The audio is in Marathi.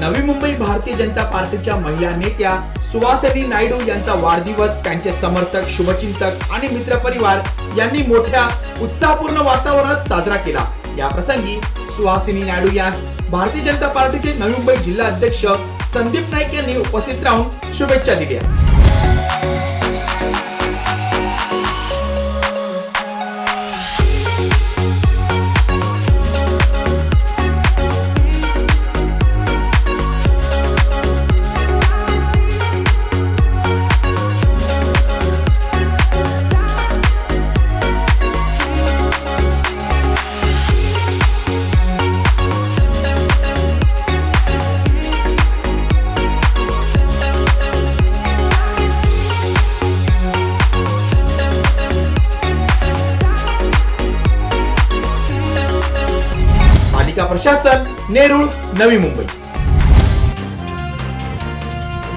नवी मुंबई भारतीय जनता पार्टीच्या महिला नेत्या सुवासिनी नायडू यांचा वाढदिवस त्यांचे समर्थक शुभचिंतक आणि मित्रपरिवार यांनी मोठ्या उत्साहपूर्ण वातावरणात साजरा केला. या प्रसंगी सुहासिनी नायडू यास भारतीय जनता पार्टीचे नवी मुंबई जिल्हा अध्यक्ष संदीप नाईक यांनी उपस्थित राहून शुभेच्छा दिल्या. पालिका प्रशासन नेरूळ नवी मुंबई.